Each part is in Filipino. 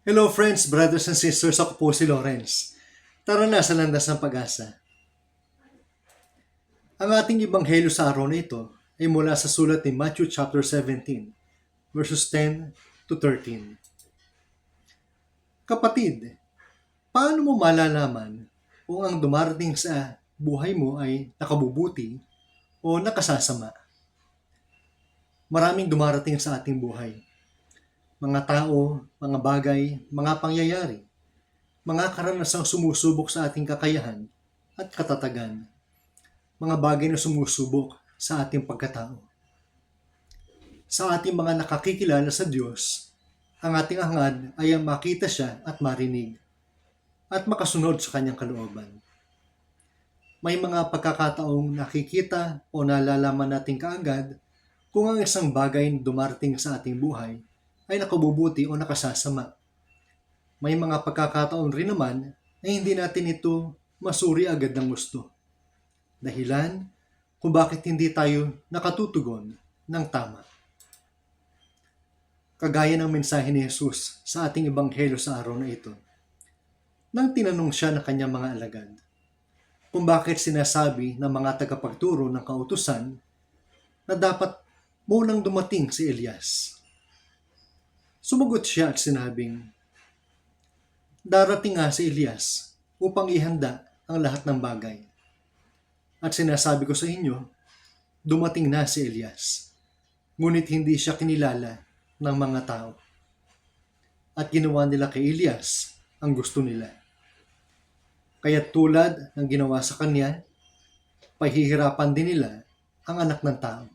Hello friends, brothers and sisters, ako po si Lawrence. Tara na sa landas ng pag-asa. Ang ating ibanghelyo sa araw na ito ay mula sa sulat ni Matthew chapter 17, verses 10 to 13. Kapatid, paano mo malalaman kung ang dumarating sa buhay mo ay nakabubuti o nakasasama? Maraming dumarating sa ating buhay mga tao, mga bagay, mga pangyayari, mga karanasang sumusubok sa ating kakayahan at katatagan, mga bagay na sumusubok sa ating pagkatao. Sa ating mga nakakikilala sa Diyos, ang ating hangad ay ang makita siya at marinig, at makasunod sa kanyang kalooban. May mga pagkakataong nakikita o nalalaman natin kaagad kung ang isang bagay na dumarating sa ating buhay ay nakabubuti o nakasasama. May mga pagkakataon rin naman na hindi natin ito masuri agad ng gusto. Dahilan kung bakit hindi tayo nakatutugon ng tama. Kagaya ng mensahe ni Jesus sa ating ebanghelyo sa araw na ito. Nang tinanong siya ng kanyang mga alagad, kung bakit sinasabi ng mga tagapagturo ng kautusan na dapat munang dumating si Elias. Sumagot siya at sinabing, Darating nga si Elias upang ihanda ang lahat ng bagay. At sinasabi ko sa inyo, dumating na si Elias, ngunit hindi siya kinilala ng mga tao. At ginawa nila kay Elias ang gusto nila. Kaya tulad ng ginawa sa kanya, pahihirapan din nila ang anak ng tao.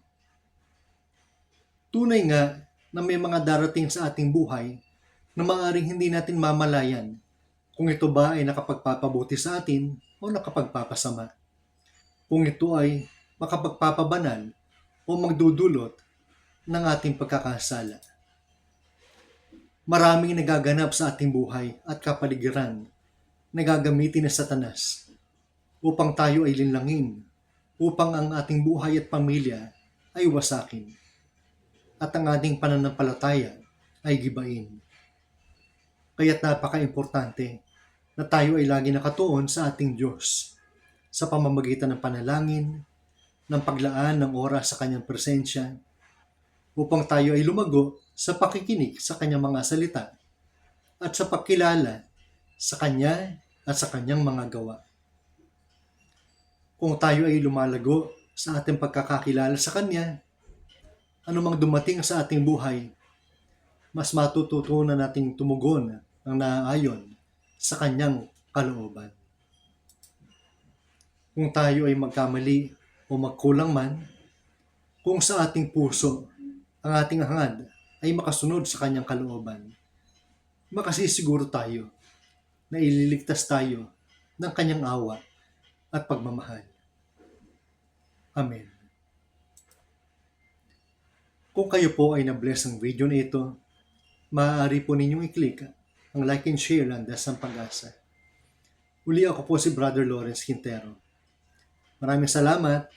Tunay nga na may mga darating sa ating buhay na maaaring hindi natin mamalayan kung ito ba ay nakapagpapabuti sa atin o nakapagpapasama. Kung ito ay makapagpapabanal o magdudulot ng ating pagkakasala. Maraming nagaganap sa ating buhay at kapaligiran na gagamitin ng satanas upang tayo ay linlangin, upang ang ating buhay at pamilya ay wasakin at ang ating pananampalataya ay gibain. Kaya't napaka-importante na tayo ay lagi nakatuon sa ating Diyos sa pamamagitan ng panalangin, ng paglaan ng oras sa Kanyang presensya, upang tayo ay lumago sa pakikinig sa Kanyang mga salita at sa pagkilala sa Kanya at sa Kanyang mga gawa. Kung tayo ay lumalago sa ating pagkakakilala sa Kanya, anumang dumating sa ating buhay, mas matututunan nating tumugon ng naaayon sa kanyang kalooban. Kung tayo ay magkamali o magkulang man, kung sa ating puso ang ating hangad ay makasunod sa kanyang kalooban, makasisiguro tayo na ililigtas tayo ng kanyang awa at pagmamahal. Amen. Kung kayo po ay na-bless ng video na ito, maaari po ninyong i-click ang like and share ng pag-asa. Uli ako po si Brother Lawrence Quintero. Maraming salamat.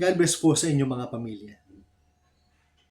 God bless po sa inyong mga pamilya.